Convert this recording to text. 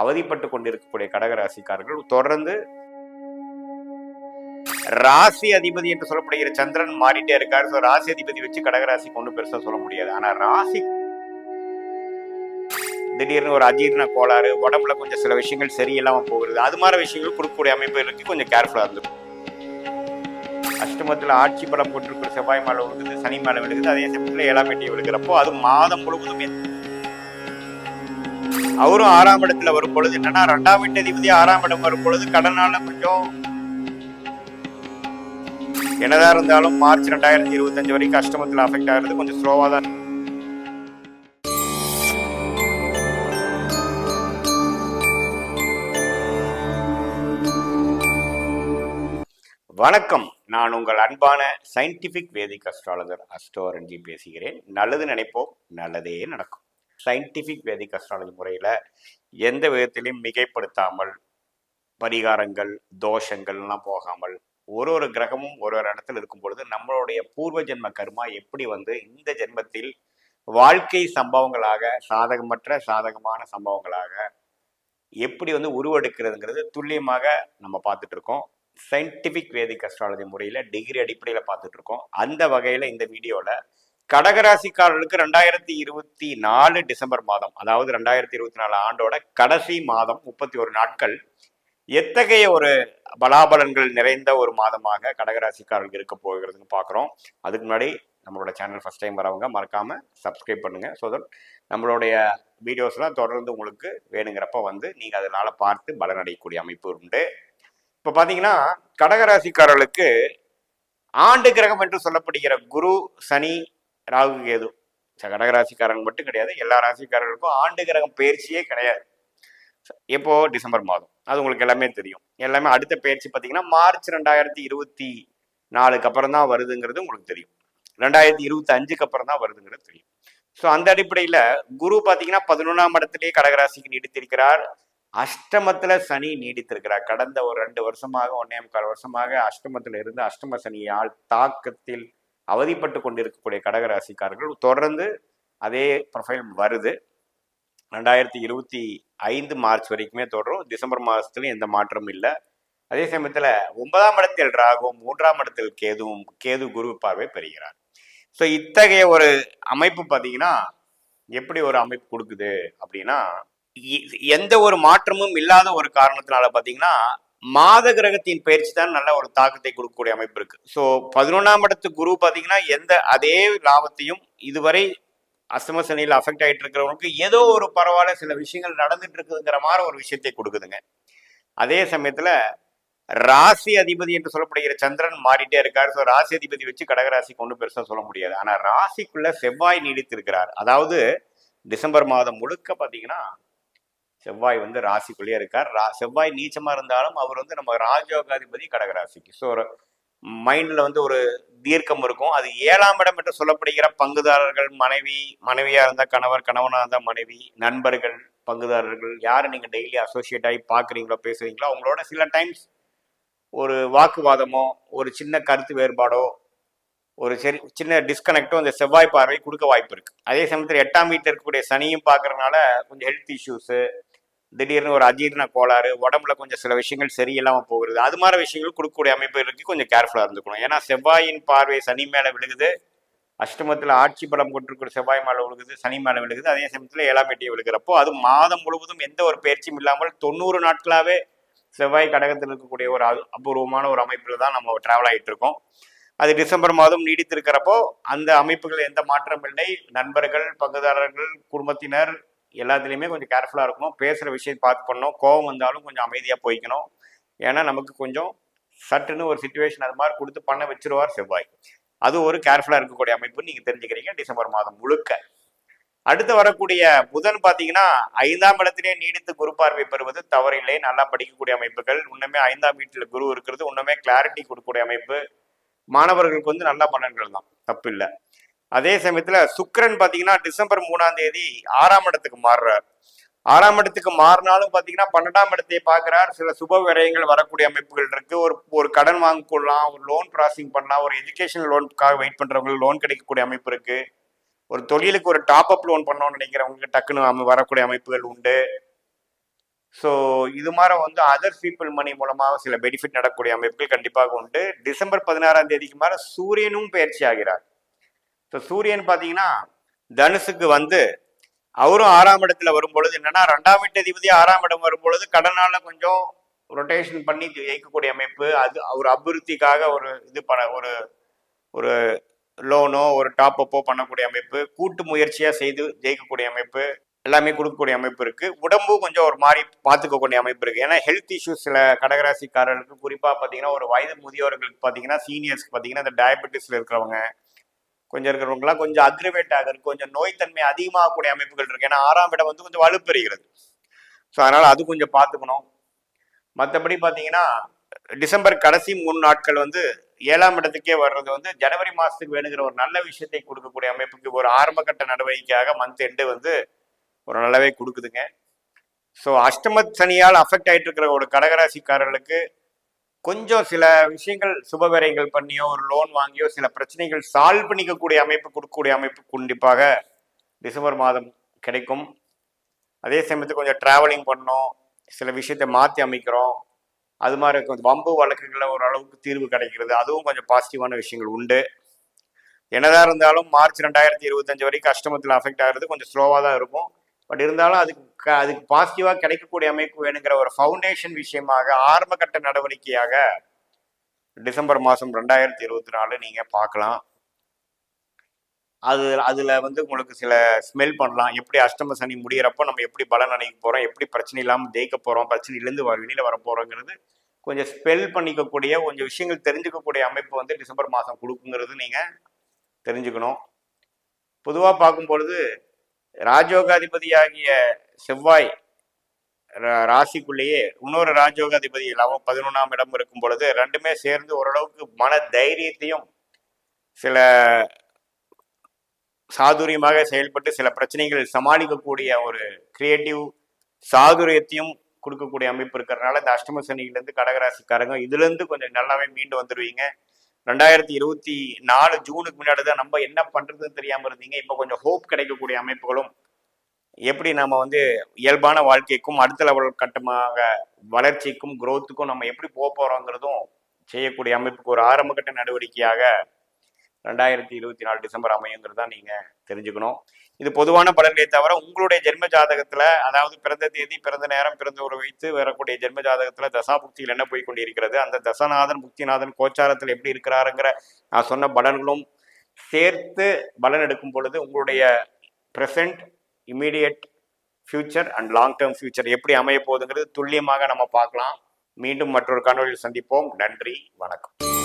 அவதிப்பட்டு கொண்டிருக்கக்கூடிய கடகராசிக்காரர்கள். தொடர்ந்து ராசி அதிபதி என்று சொல்லப்படுகிற சந்திரன் மாறிட்டே இருக்காரு. ஸோ ராசி அதிபதி வச்சு கடகராசிக்கு ஒன்றும் பெருசா சொல்ல முடியாது. ஆனா ராசி திடீர்னு ஒரு அஜீரண கோளாறு உடம்புல கொஞ்சம் சில விஷயங்கள் சரியில்லாம போகிறது அது மாதிரி விஷயங்கள் கொடுக்கக்கூடிய அமைப்பு இருக்கு. கொஞ்சம் கேர்ஃபுல்லா இருந்துக்கும் அஷ்டமத்துல ஆட்சி பலம் போட்டிருக்கிற செவ்வாய் மேலே விழுகுது சனி மேலே விழுகுது. அதே சமயத்தில் ஏழாம் எட்டி விழுகிறப்போ அது மாதம் முழுவதும் அவரும் ஆறாம் இடத்துல வரும் பொழுது என்னன்னா ரெண்டாம் வீட்டு அதிபதி ஆறாம் இடம் வரும் பொழுது கடனால கொஞ்சம் என்னதான் இருந்தாலும் மார்ச் ரெண்டாயிரத்தி இருபத்தஞ்சு வரைக்கும் கஷ்டமத்துல அஃபெக்ட் ஆகிறது கொஞ்சம் ஸ்லோவாக தான் வணக்கம். நான் உங்கள் அன்பான சயின்டிபிக் வேதிக் அஸ்ட்ராலஜர் அஸ்டோரஞ்சி பேசுகிறேன். நல்லது நினைப்போம் நல்லதே நடக்கும். சயின்டிஃபிக் வேதிக் அஸ்ட்ராலஜி முறையில் எந்த விதத்திலையும் மிகைப்படுத்தாமல் பரிகாரங்கள் தோஷங்கள்லாம் போகாமல் ஒரு ஒரு கிரகமும் ஒரு ஒரு இடத்துல இருக்கும் பொழுது நம்மளுடைய பூர்வ ஜென்ம கர்மா எப்படி வந்து இந்த ஜென்மத்தில் வாழ்க்கை சம்பவங்களாக சாதகமற்ற சாதகமான சம்பவங்களாக எப்படி வந்து உருவெடுக்கிறதுங்கிறது துல்லியமாக நம்ம பார்த்துட்டு இருக்கோம் சயின்டிஃபிக் வேதிக் அஸ்ட்ராலஜி முறையில் டிகிரி அடிப்படையில் பார்த்துட்டு இருக்கோம் அந்த வகையில் இந்த வீடியோவில் கடகராசிக்காரர்களுக்கு ரெண்டாயிரத்தி இருபத்தி நாலு டிசம்பர் மாதம் அதாவது ரெண்டாயிரத்தி இருபத்தி நாலு ஆண்டோட கடைசி மாதம் முப்பத்தி ஒரு நாட்கள் எத்தகைய ஒரு பலாபலன்கள் நிறைந்த ஒரு மாதமாக கடகராசிக்காரர்களுக்கு இருக்க போகிறதுன்னு பார்க்குறோம். அதுக்கு முன்னாடி நம்மளோட சேனல் ஃபஸ்ட் டைம் வரவங்க மறக்காமல் சப்ஸ்கிரைப் பண்ணுங்கள் ஸோ தட் நம்மளுடைய வீடியோஸ்லாம் தொடர்ந்து உங்களுக்கு வேணுங்கிறப்ப வந்து நீங்கள் அதனால் பார்த்து பலனடையக்கூடிய அமைப்பு உண்டு. இப்போ பார்த்தீங்கன்னா கடகராசிக்காரர்களுக்கு ஆண்டு கிரகம் என்று சொல்லப்படுகிற குரு சனி ராகு கேது. கடக கடகராசிக்காரங்க மட்டும் கிடையாது. எல்லா ராசிக்காரர்களுக்கும் ஆண்டு கிரகம் பயிற்சியே கிடையாது. எப்போ? டிசம்பர் மாதம். அது உங்களுக்கு எல்லாமே தெரியும். எல்லாமே அடுத்த பயிற்சி பார்த்தீங்கன்னா மார்ச் ரெண்டாயிரத்தி இருபத்தி நாலுக்கு அப்புறம் தான் வருதுங்கிறது உங்களுக்கு தெரியும். ரெண்டாயிரத்தி இருபத்தி அஞ்சுக்கு அப்புறம் தான் வருதுங்கிறது தெரியும். ஸோ அந்த அடிப்படையில் குரு பார்த்தீங்கன்னா பதினொன்றாம் இடத்துலேயே கடகராசிக்கு நீடித்திருக்கிறார். அஷ்டமத்துல சனி நீடித்திருக்கிறார். கடந்த ஒரு ரெண்டு வருஷமாக ஒன்னே முக்கால் வருஷமாக அஷ்டமத்துல இருந்து அஷ்டம சனியால் தாக்கத்தில் அவதிப்பட்டு கொண்டிருக்கக்கூடிய கடகராசிக்காரர்கள் தொடர்ந்து அதே ப்ரொஃபைல் வருது. ரெண்டாயிரத்தி இருபத்தி ஐந்து மார்ச் வரைக்குமே தொடரும். டிசம்பர் மாதத்துலையும் எந்த மாற்றமும் இல்லை. அதே சமயத்தில் ஒன்பதாம் இடத்தில் ராகும் மூன்றாம் இடத்தில் கேதுவும் கேது குரு பார்வை பெறுகிறார். ஸோ இத்தகைய ஒரு அமைப்பு பார்த்தீங்கன்னா எப்படி ஒரு அமைப்பு கொடுக்குது அப்படின்னா எந்த ஒரு மாற்றமும் இல்லாத ஒரு காரணத்தினால பார்த்தீங்கன்னா மாத கிரகத்தின் பயிற்சி தான் நல்ல ஒரு தாக்கத்தை கொடுக்கக்கூடிய அமைப்பு இருக்கு. ஸோ பதினொன்றாம் இடத்து குரு பார்த்தீங்கன்னா எந்த அதே லாபத்தையும் இதுவரை அஸ்தம சனியில் அஃபெக்ட் ஆகிட்டு இருக்கிறவங்களுக்கு ஏதோ ஒரு பரவாயில்ல சில விஷயங்கள் நடந்துட்டு இருக்குதுங்கிற மாதிரி ஒரு விஷயத்தை கொடுக்குதுங்க. அதே சமயத்தில் ராசி அதிபதி என்று சொல்லப்படுகிற சந்திரன் மாறிட்டே இருக்கார். ஸோ ராசி அதிபதி வச்சு கடகராசிக்கு ஒன்றும் பெருசாக சொல்ல முடியாது. ஆனால் ராசிக்குள்ள செவ்வாய் நீடித்திருக்கிறார். அதாவது டிசம்பர் மாதம் முழுக்க பார்த்தீங்கன்னா செவ்வாய் வந்து ராசிக்குள்ளேயே இருக்கார். ரா செவ்வாய் நீச்சமாக இருந்தாலும் அவர் வந்து நம்ம ராஜயோகாதிபதி கடகராசிக்கு. ஸோ மைண்டில் வந்து ஒரு தீர்க்கம் இருக்கும். அது ஏழாம் இடம் என்று சொல்லப்படுகிற பங்குதாரர்கள் மனைவி மனைவியாக இருந்தால் கணவர் கணவனாக இருந்தால் மனைவி நண்பர்கள் பங்குதாரர்கள் யார் நீங்கள் டெய்லி அசோசியேட் ஆகி பார்க்குறீங்களோ பேசுகிறீங்களோ அவங்களோட சில டைம்ஸ் ஒரு வாக்குவாதமோ ஒரு சின்ன கருத்து வேறுபாடோ ஒரு சரி சின்ன டிஸ்கனெக்டும் அந்த செவ்வாய் பார்வை கொடுக்க வாய்ப்பு இருக்குது அதே சமயத்தில் எட்டாம் வீட்டில் இருக்கக்கூடிய சனியும் பார்க்கறதுனால கொஞ்சம் ஹெல்த் இஷ்யூஸு திடீர்னு ஒரு அஜீரண கோளாறு உடம்புல கொஞ்சம் சில விஷயங்கள் சரியில்லாமல் போகிறது அது மாதிரி விஷயங்கள் கொடுக்கக்கூடிய அமைப்பு இருக்கு. கொஞ்சம் கேர்ஃபுல்லாக இருந்துக்கணும். ஏன்னா செவ்வாயின் பார்வை சனி மேலே விழுகுது. அஷ்டமத்தில் ஆட்சி பலம் கொண்டிருக்கிற செவ்வாய் மேலே விழுகுது சனி மேலே விழுகுது. அதே சமயத்தில் ஏழாம் எட்டியை விழுகிறப்போ அது மாதம் முழுவதும் எந்த ஒரு பயிற்சியும் இல்லாமல் தொண்ணூறு நாட்களாகவே செவ்வாய் கடகத்தில் இருக்கக்கூடிய ஒரு அபூர்வமான ஒரு அமைப்பில் தான் நம்ம டிராவல் ஆகிட்டு இருக்கோம். அது டிசம்பர் மாதம் நீடித்திருக்கிறப்போ அந்த அமைப்புகள் எந்த மாற்றமும் இல்லை. நண்பர்கள் பங்குதாரர்கள் குடும்பத்தினர் எல்லாத்துலேயுமே கொஞ்சம் கேர்ஃபுல்லாக இருக்கணும். பேசுகிற விஷயத்தை பார்த்து பண்ணணும் கோவம் வந்தாலும் கொஞ்சம் அமைதியாக போய்க்கணும். ஏன்னா நமக்கு கொஞ்சம் சட்டுன்னு ஒரு சுச்சுவேஷன் அது மாதிரி கொடுத்து பண்ண வச்சிருவார் செவ்வாய். அது ஒரு கேர்ஃபுல்லாக இருக்கக்கூடிய அமைப்பு நீங்கள் தெரிஞ்சுக்கிறீங்க. டிசம்பர் மாதம் முழுக்க. அடுத்து வரக்கூடிய புதன் பார்த்தீங்கன்னா ஐந்தாம் இடத்திலே நீடித்து குரு பார்வை பெறுவது தவறில்லை. நல்லா படிக்கக்கூடிய அமைப்புகள். இன்னுமே ஐந்தாம் வீட்டில் குரு இருக்கிறது. இன்னுமே கிளாரிட்டி கொடுக்கக்கூடிய அமைப்பு. மாணவர்களுக்கு வந்து நல்ல பலன்கள் தான். தப்பு இல்லை அதே சமயத்துல சுக்கரன் பாத்தீங்கன்னா டிசம்பர் மூணாம் தேதி ஆறாம் இடத்துக்கு மாறுறார். ஆறாம் இடத்துக்கு மாறினாலும் பாத்தீங்கன்னா பன்னெண்டாம் இடத்தை பாக்குறார் சில சுப விரயங்கள் வரக்கூடிய அமைப்புகள் இருக்கு. ஒரு ஒரு கடன் வாங்கிக்கொள்ளலாம் ஒரு லோன் ப்ராசஸிங் பண்ணலாம் ஒரு எஜுகேஷன் லோனுக்காக வெயிட் பண்றவங்களுக்கு லோன் கிடைக்கக்கூடிய அமைப்பு இருக்கு. ஒரு தொழிலுக்கு ஒரு டாப் அப் லோன் பண்ணணும்னு நினைக்கிறவங்களுக்கு டக்குன்னு வரக்கூடிய அமைப்புகள் உண்டு. ஸோ இது மாதிரி வந்து அதர் பீப்புள் மணி மூலமாக சில பெனிஃபிட் நடக்கக்கூடிய அமைப்புகள் கண்டிப்பாக உண்டு. டிசம்பர் பதினாறாம் தேதிக்கு மேலே சூரியனும் பயிற்சி ஆகிறார். ஸோ சூரியன் பார்த்தீங்கன்னா தனுசுக்கு வந்து அவரும் ஆறாம் இடத்துல வரும்பொழுது என்னன்னா ரெண்டாம் வீட்டு அதிபதி ஆறாம் இடம் வரும்பொழுது கடனால கொஞ்சம் ரொட்டேஷன் பண்ணி ஜெயிக்கக்கூடிய அமைப்பு அது ஒரு அபிவிருத்திக்காக ஒரு இது பண்ண ஒரு ஒரு லோனோ ஒரு டாப் அப்போ பண்ணக்கூடிய அமைப்பு கூட்டு முயற்சியாக செய்து ஜெயிக்கக்கூடிய அமைப்பு எல்லாமே கொடுக்கக்கூடிய அமைப்பு இருக்குது உடம்பும் கொஞ்சம் ஒரு மாதிரி பார்த்துக்கக்கூடிய அமைப்பு இருக்குது ஏன்னா ஹெல்த் இஷ்யூஸ் சில கடகராசிக்காரர்களுக்கு குறிப்பாக பார்த்தீங்கன்னா ஒரு வயது முதியோர்களுக்கு பார்த்தீங்கன்னா சீனியர்ஸ்க்கு பார்த்தீங்கன்னா இந்த டயபெட்டிஸில் இருக்கிறவங்க கொஞ்சம் இருக்கிறவங்களாம் கொஞ்சம் அக்ரிவேட் ஆகிறது கொஞ்சம் நோய்த்தன்மை அதிகமாகக்கூடிய அமைப்புகள் இருக்கு. ஏன்னா ஆறாம் இடம் வந்து கொஞ்சம் வலுப்பெறுகிறது ஸோ அதனால அது கொஞ்சம் பார்த்துக்கணும். மற்றபடி பார்த்தீங்கன்னா டிசம்பர் கடைசி மூணு நாட்கள் வந்து ஏழாம் இடத்துக்கே வர்றது வந்து ஜனவரி மாதத்துக்கு வேணுங்கிற ஒரு நல்ல விஷயத்தை கொடுக்கக்கூடிய அமைப்புக்கு ஒரு ஆரம்பகட்ட நடவடிக்கையாக மந்த் எண்டு வந்து ஒரு நல்லாவே கொடுக்குதுங்க. ஸோ அஷ்டம சனியால் அஃபெக்ட் ஆகிட்டு இருக்கிற ஒரு கடகராசிக்காரர்களுக்கு கொஞ்சம் சில விஷயங்கள் சுபவேரைகள் பண்ணியோ ஒரு லோன் வாங்கியோ சில பிரச்சனைகள் சால்வ் பண்ணிக்கக்கூடிய அமைப்பு கொடுக்கக்கூடிய அமைப்பு கண்டிப்பாக டிசம்பர் மாதம் கிடைக்கும். அதே சமயத்தில் கொஞ்சம் ட்ராவலிங் பண்ணோம் சில விஷயத்தை மாற்றி அமைக்கிறோம். அது மாதிரி கொஞ்சம் வம்பு வழக்குகளில் ஓரளவுக்கு தீர்வு கிடைக்கிறது. அதுவும் கொஞ்சம் பாசிட்டிவான விஷயங்கள் உண்டு. என்னதான் இருந்தாலும் மார்ச் ரெண்டாயிரத்தி இருபத்தஞ்சு வரைக்கும் கஷ்டமத்தில் அஃபெக்ட் ஆகிறது கொஞ்சம் ஸ்லோவாக தான் இருக்கும். பட் இருந்தாலும் அதுக்கு அதுக்கு பாசிட்டிவாக கிடைக்கக்கூடிய அமைப்பு வேணுங்கிற ஒரு ஃபவுண்டேஷன் விஷயமாக ஆரம்பகட்ட நடவடிக்கையாக டிசம்பர் மாதம் ரெண்டாயிரத்தி இருபத்தி நாலு நீங்கள் பார்க்கலாம். அது அதில் வந்து உங்களுக்கு சில ஸ்மெல் பண்ணலாம். எப்படி அஷ்டம சனி முடியிறப்போ நம்ம எப்படி பலன் அணைக்க போகிறோம் எப்படி பிரச்சனை இல்லாமல் ஜெயிக்க போகிறோம் பிரச்சனையிலேருந்து வெளியில் வர போகிறோங்கிறது கொஞ்சம் ஸ்பெல் பண்ணிக்கக்கூடிய கொஞ்சம் விஷயங்கள் தெரிஞ்சுக்கக்கூடிய அமைப்பு வந்து டிசம்பர் மாதம் கொடுக்குங்கிறது நீங்கள் தெரிஞ்சுக்கணும். பொதுவாக பார்க்கும்பொழுது ராஜயோகாதிபதியாகிய செவ்வாய் ரா- ராசிக்குள்ளேயே இன்னொரு ராஜயோகாதிபதி லாபம் பதினொன்றாம் இடம் இருக்கும் பொழுது ரெண்டுமே சேர்ந்து ஓரளவுக்கு மன தைரியத்தையும் சில சாதுரியமாக செயல்பட்டு சில பிரச்சனைகள் சமாளிக்கக்கூடிய ஒரு கிரியேட்டிவ் சாதுரியத்தையும் கொடுக்கக்கூடிய அமைப்பு இருக்கிறதுனால இந்த அஷ்டம சனியிலேருந்து கடகராசிக்காரங்க இதுலேருந்து கொஞ்சம் நல்லாவே மீண்டு வந்துடுவீங்க ரெண்டாயிரத்தி இருபத்தி நாலு ஜூனுக்கு முன்னாடி தான் நம்ம என்ன பண்ணுறதுன்னு தெரியாமல் இருந்தீங்க. இப்போ கொஞ்சம் ஹோப் கிடைக்கக்கூடிய அமைப்புகளும் எப்படி நம்ம வந்து இயல்பான வாழ்க்கைக்கும் அடுத்த லெவல் கட்டமாக வளர்ச்சிக்கும் குரோத்துக்கும் நம்ம எப்படி போக போகிறோங்கிறதும் செய்யக்கூடிய அமைப்புக்கு ஒரு ஆரம்பகட்ட நடவடிக்கையாக ரெண்டாயிரத்தி இருபத்தி நாலு டிசம்பர் அமையுங்கிறதா நீங்கள் தெரிஞ்சுக்கணும். இது பொதுவான பலன்களை தவிர உங்களுடைய ஜென்ம ஜாதகத்தில் அதாவது பிறந்த தேதி பிறந்த நேரம் பிறந்த ஒரு வைத்து வரக்கூடிய ஜென்ம ஜாதகத்தில் தசாபுக்தியில் என்ன போய் கொண்டிருக்கிறது அந்த தசநாதன் புக்திநாதன் கோச்சாரத்தில் எப்படி இருக்கிறாருங்கிற நான் சொன்ன பலன்களும் சேர்த்து பலன் எடுக்கும் பொழுது உங்களுடைய present immediate future and long term future எப்படி அமைய போகுதுங்கிறது துல்லியமாக நம்ம பார்க்கலாம். மீண்டும் மற்றொரு காணொலியில் சந்திப்போம். நன்றி. வணக்கம்.